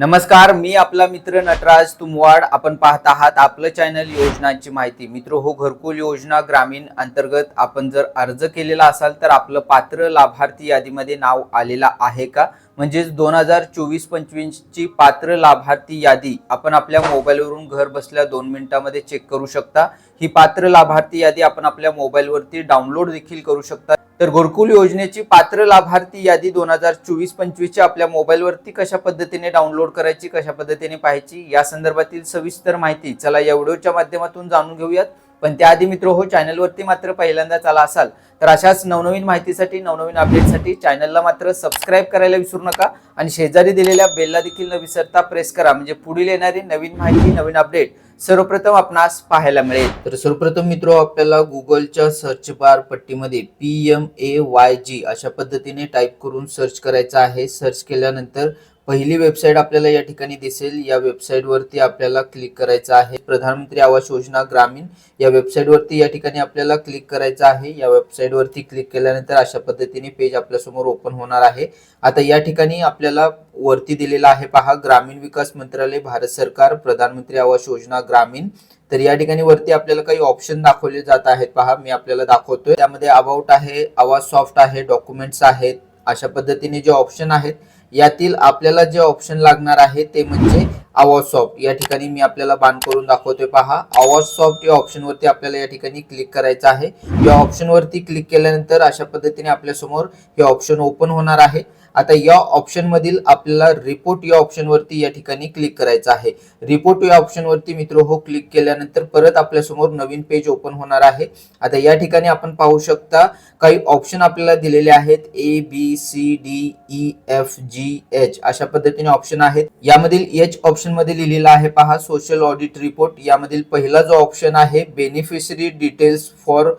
नमस्कार मी आपला मित्र नटराज तुमवाड. आपण पाहत आहात आपलं चॅनल योजनांची माहिती. मित्र हो घरकुल योजना ग्रामीण अंतर्गत आपण जर अर्ज केलेला असाल तर आपलं पात्र लाभार्थी यादीमध्ये नाव आलेला आहे का? म्हणजेच दोन हजार चोवीस पंचवीसची पात्र लाभार्थी यादी आपण आपल्या मोबाईलवरून घर बसल्या दोन मिनिटामध्ये चेक करू शकता. ही पात्र लाभार्थी यादी आपण आपल्या मोबाईलवरती डाउनलोड देखील करू शकता. तर घरकुल योजनेची पात्र लाभार्थी यादी दोन हजार चोवीस पंचवीसची आपल्या मोबाईलवरती कशा पद्धतीने डाउनलोड करायची कशा पद्धतीने पाहायची या संदर्भातील सविस्तर माहिती चला या व्हिडिओच्या माध्यमातून जाणून घेऊयात. पण त्याआधी मित्र हो चॅनलवरती मात्र पहिल्यांदाच आला असाल तर अशाच नवनवीन माहितीसाठी नवनवीन अपडेटसाठी चॅनलला मात्र सबस्क्राईब करायला विसरू नका आणि शेजारी दिलेल्या बेलला देखील न विसरता प्रेस करा. म्हणजे पुढील येणारी नवीन माहिती नवीन अपडेट सर्वप्रथम आपणास पाहायला मिळेल. तर सर्वप्रथम मित्र आपल्याला गुगलच्या search bar पट्टीमध्ये P M A Y G अशा पद्धतीने टाईप करून सर्च करायचं आहे. सर्च केल्यानंतर पहिली वेबसाईट आपल्याला या ठिकाणी दिसेल. या वेबसाईटवरती आपल्याला क्लिक करायचं आहे. प्रधानमंत्री आवास योजना ग्रामीण. या वेबसाईटवरती या ठिकाणी आपल्याला क्लिक करायचं आहे. या वेबसाईटवरती क्लिक केल्यानंतर अशा पद्धतीने पेज आपल्यासमोर ओपन होणार आहे. आता या ठिकाणी आपल्याला वरती दिलेला आहे पहा ग्रामीण विकास मंत्रालय भारत सरकार प्रधानमंत्री आवास योजना ग्रामीण. तर या ठिकाणी वरती आपल्याला काही ऑप्शन दाखवले जात आहेत पहा. मी आपल्याला दाखवतोय. त्यामध्ये अबाउट आहे आवाज सॉफ्ट आहे डॉक्युमेंट्स आहेत. अशा पद्धतीने जे ऑप्शन आहेत यातील आपल्याला जे ऑप्शन लागणार आहे ते म्हणजे आवाज सॉफ्ट या ठिकाणी मी आपल्याला बाण करून दाखवतोय पहा. आवाज सॉफ्ट या ऑप्शन वरती आपल्याला या ठिकाणी क्लिक करायचं आहे. या ऑप्शन वरती क्लिक केल्यानंतर अशा पद्धतीने आपल्यासमोर हे ऑप्शन ओपन होणार आहे. आता या ऑप्शन मधील आपल्याला रिपोर्ट या ऑप्शन वरती या ठिकाणी क्लिक करायचं आहे. रिपोर्ट या ऑप्शन वरती मित्र हो क्लिक केल्यानंतर परत आपल्यासमोर नवीन पेज ओपन होणार आहे. आता या ठिकाणी आपण पाहू शकता काही ऑप्शन आपल्याला दिलेले आहेत. A B C D E F G H अशा पद्धतीने ऑप्शन आहेत. यामधील एच ऑप्शन मध्ये लिहिलेलं आहे पहा सोशल ऑडिट रिपोर्ट यामधील पहिला जो ऑप्शन आहे बेनिफिशरी डिटेल्स फॉर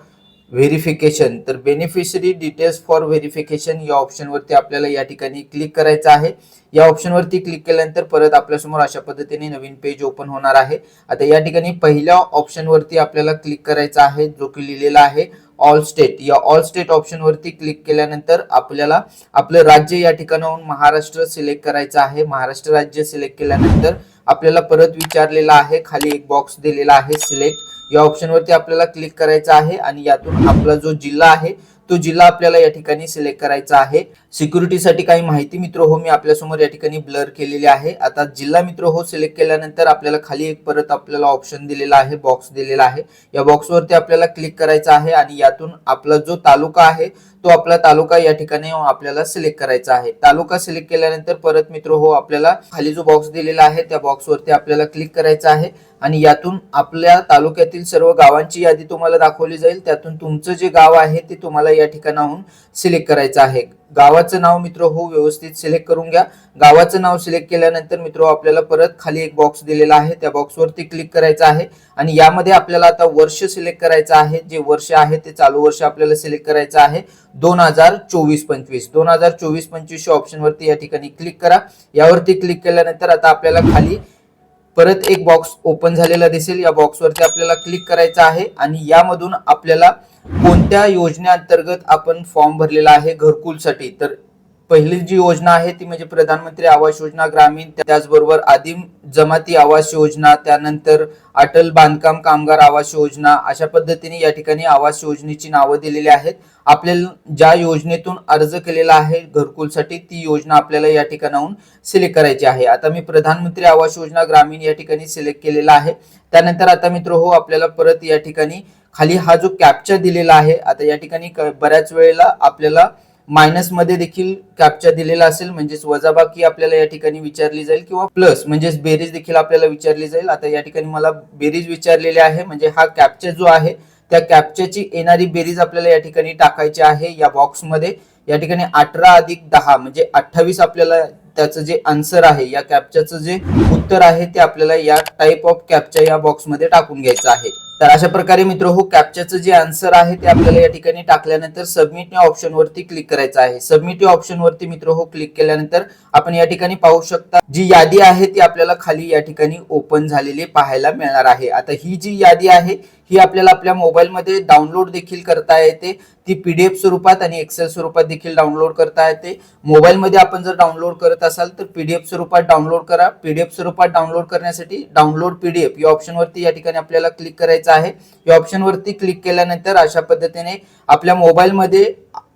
व्हेरिफिकेशन तर बेनिफिशरी डिटेल्स फॉर व्हेरिफिकेशन या ऑप्शनवरती आपल्याला या ठिकाणी क्लिक करायचं आहे. या ऑप्शनवरती क्लिक केल्यानंतर परत आपल्यासमोर अशा पद्धतीने नवीन पेज ओपन होणार आहे. आता या ठिकाणी पहिल्या ऑप्शनवरती आपल्याला क्लिक करायचं आहे जो की लिहिलेला आहे ऑल स्टेट या ऑल स्टेट ऑप्शनवरती क्लिक केल्यानंतर आपल्याला आपलं राज्य या ठिकाणाहून महाराष्ट्र सिलेक्ट करायचं आहे. महाराष्ट्र राज्य सिलेक्ट केल्यानंतर आपल्याला परत विचारलेला आहे. खाली एक बॉक्स दिलेला आहे सिलेक्ट या ऑप्शनवरती आपल्याला क्लिक करायचं आहे आणि यातून आपला जो जिल्हा आहे तो जिल्हा आपल्याला या ठिकाणी सिलेक्ट करायचा आहे. सिक्युरिटीसाठी काही माहिती मित्र हो मी आपल्यासमोर या ठिकाणी ब्लर केलेली आहे. आता जिल्हा मित्र हो सिलेक्ट केल्यानंतर आपल्याला खाली एक परत आपल्याला ऑप्शन दिलेला आहे बॉक्स दिलेला आहे. या बॉक्सवरती आपल्याला क्लिक करायचा आहे आणि यातून आपला जो तालुका आहे तो आपला तालुका या ठिकाणी आपल्याला सिलेक्ट करायचा आहे. तालुका सिलेक्ट केल्यानंतर परत मित्र हो आपल्याला खाली जो बॉक्स दिलेला आहे त्या बॉक्सवरती आपल्याला क्लिक करायचा आहे. आणि यातून आपल्या तालुक्यातील सर्व गावांची यादी तुम्हाला दाखवली जाईल. त्यातून तुमचं जे गाव आहे ते तुम्हाला या ठिकाणाहून सिलेक्ट करायचं आहे. गावाचं नाव मित्र हो व्यवस्थित सिलेक्ट करून घ्या. गावाचं नाव सिलेक्ट केल्यानंतर मित्र हो, आपल्याला परत खाली एक बॉक्स दिलेला आहे. त्या बॉक्सवरती क्लिक करायचं आहे. आणि यामध्ये आपल्याला आता वर्ष सिलेक्ट करायचं आहे. जे वर्ष आहे ते चालू वर्ष आपल्याला सिलेक्ट करायचं आहे. दोन हजार चोवीस पंचवीस. दोन हजार चोवीस पंचवीसच्या ऑप्शनवरती या ठिकाणी क्लिक करा. यावरती क्लिक केल्यानंतर आता आपल्याला खाली परत एक बॉक्स ओपन झालेला दिसेल. या बॉक्सवरती आपल्याला क्लिक करायचं आहे आणि यामधून आपल्याला कोणत्या योजनेअंतर्गत आपण फॉर्म भरलेला आहे घरकुलसाठी? तर पहिली जी योजना आहे ती म्हणजे प्रधानमंत्री आवास योजना ग्रामीण त्याचबरोबर आदिम जमाती आवास योजना त्यानंतर अटल बांधकाम कामगार आवास योजना अशा पद्धतीने या ठिकाणी आवास योजनेची नावं दिलेली आहेत. आपल्याला ज्या योजनेतून अर्ज केलेला आहे घरकुलसाठी ती योजना आपल्याला या ठिकाणाहून सिलेक्ट करायची आहे. आता मी प्रधानमंत्री आवास योजना ग्रामीण या ठिकाणी सिलेक्ट केलेला आहे. त्यानंतर आता मित्र हो आपल्याला परत या ठिकाणी खाली हा जो कॅप्चा दिलेला आहे आता या ठिकाणी बऱ्याच वेळेला आपल्याला मायनसमध्ये देखील कॅप्चा दिलेला असेल म्हणजेच वजाबाकी आपल्याला या ठिकाणी विचारली जाईल किंवा प्लस म्हणजेच बेरीज देखील आपल्याला विचारली जाईल. आता या ठिकाणी मला बेरीज विचारलेली आहे म्हणजे हा कॅप्चा जो आहे त्या कॅप्चाची येणारी बेरीज आपल्याला या ठिकाणी टाकायची आहे या बॉक्समध्ये या ठिकाणी अठरा अधिक दहा म्हणजे अठ्ठावीस आपल्याला त्याचं जे आन्सर आहे या कॅप्चाचं जे उत्तर आहे ते आपल्याला या टाईप ऑफ कॅप्चा या बॉक्समध्ये टाकून घ्यायचं आहे. तर अशा प्रकारे मित्र हो कॅप्चाचं जे आन्सर आहे ते आपल्याला या ठिकाणी टाकल्यानंतर सबमिट या ऑप्शन वरती क्लिक करायचं आहे. सबमिट या ऑप्शन वरती मित्र हो क्लिक केल्यानंतर आपण या ठिकाणी पाहू शकता जी यादी आहे ती आपल्याला खाली या ठिकाणी ओपन झालेली पाहायला मिळणार आहे. आता ही जी यादी आहे ही आपल्याला आपल्या मोबाईलमध्ये डाउनलोड देखील करता येते. ती पीडीएफ स्वरूपात आणि एक्सेल स्वरूपात देखील डाउनलोड करता येते. मोबाईलमध्ये आपण जर डाउनलोड करत असाल तर पीडीएफ स्वरूपात डाउनलोड करा. पीडीएफ स्वरूपात डाउनलोड करण्यासाठी डाउनलोड पीडीएफ या ऑप्शनवरती या ठिकाणी आपल्याला क्लिक करायचं आहे. या ऑप्शनवरती क्लिक केल्यानंतर अशा पद्धतीने आपल्या मोबाईलमध्ये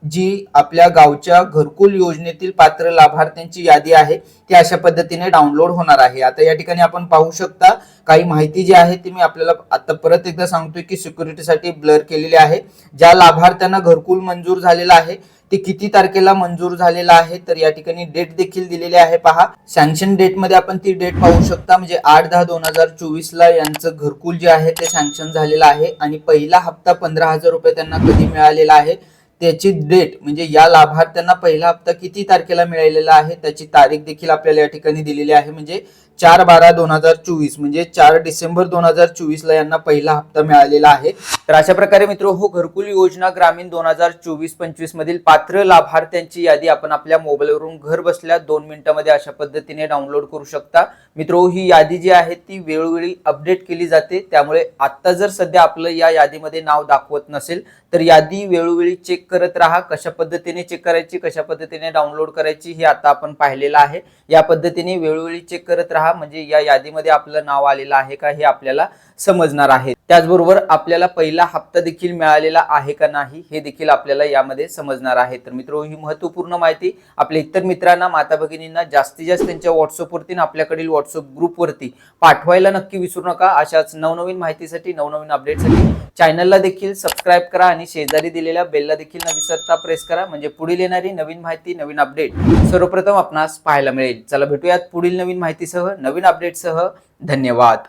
जी आपल्या गावच्या घरकुल योजनेतील पात्र लाभार्थ्यांची यादी आहे ती अशा पद्धतीने डाउनलोड होणार आहे. आता या ठिकाणी आपण पाहू शकता काही माहिती जी आहे ती मी आपल्याला आता परत एकदा सांगतोय की सिक्युरिटीसाठी ब्लर केलेली आहे. ज्या लाभार्थ्यांना घरकुल मंजूर झालेला आहे ते किती तारखेला मंजूर झालेला आहे तर या ठिकाणी डेट देखील दिलेली आहे. पहा सँक्शन डेटमध्ये आपण ती डेट पाहू शकता म्हणजे आठ दहा दोन हजार चोवीस ला यांचं घरकुल जे आहे ते सँक्शन झालेलं आहे. आणि पहिला हप्ता पंधरा हजार रुपये त्यांना कधी मिळालेला आहे त्याची डेट म्हणजे या लाभार्थ्यांना पहिला हप्ता किती तारखेला मिळालेला आहे त्याची तारीख देखील आपल्याला या ठिकाणी दिलेली आहे. म्हणजे चार बारा दोन हजार चोवीस म्हणजे चार डिसेंबर दोन हजार चोवीस ला यांना पहिला हप्ता मिळालेला आहे. तर अशा प्रकारे मित्र हो घरकुल योजना ग्रामीण दोन हजार चोवीस पंचवीस मधील पात्र लाभार्थ्यांची यादी आपण आपल्या मोबाईलवरून घर बसल्या दोन मिनिटांमध्ये अशा पद्धतीने डाउनलोड करू शकता. मित्र हो, ही यादी जी आहे ती वेळोवेळी अपडेट केली जाते. त्यामुळे आता जर सध्या आपलं या यादीमध्ये नाव दाखवत नसेल तर यादी वेळोवेळी चेक करत राहा कशा पद्धतीने चेक करायची कशा पद्धतीने डाउनलोड करायची हे आता आपण पाहिलेलं आहे. या पद्धतीने वेळोवेळी चेक करत राहा म्हणजे या यादीमध्ये आपलं नाव आलेलं आहे का हे आपल्याला समजणार आहे. त्याचबरोबर आपल्याला पहिला हप्ता देखील मिळालेला आहे का नाही हे देखील आपल्याला यामध्ये समजणार आहे. तर मित्र ही महत्त्वपूर्ण माहिती आपल्या इतर मित्रांना माता भगिनींना जास्तीत जास्त त्यांच्या व्हॉट्सअपवरती आपल्याकडील व्हॉट्सअप ग्रुपवरती पाठवायला नक्की विसरू नका. अशाच नवनवीन माहितीसाठी नवनवीन अपडेटसाठी चॅनलला देखील सबस्क्राईब करा आणि शेजारी दिलेल्या बेलला देखील न विसरता प्रेस करा. म्हणजे पुढील येणारी नवीन माहिती नवीन अपडेट सर्वप्रथम आपणास पाहायला मिळेल. चला भेटूयात पुढील नवीन माहितीसह नवीन अपडेटसह धन्यवाद.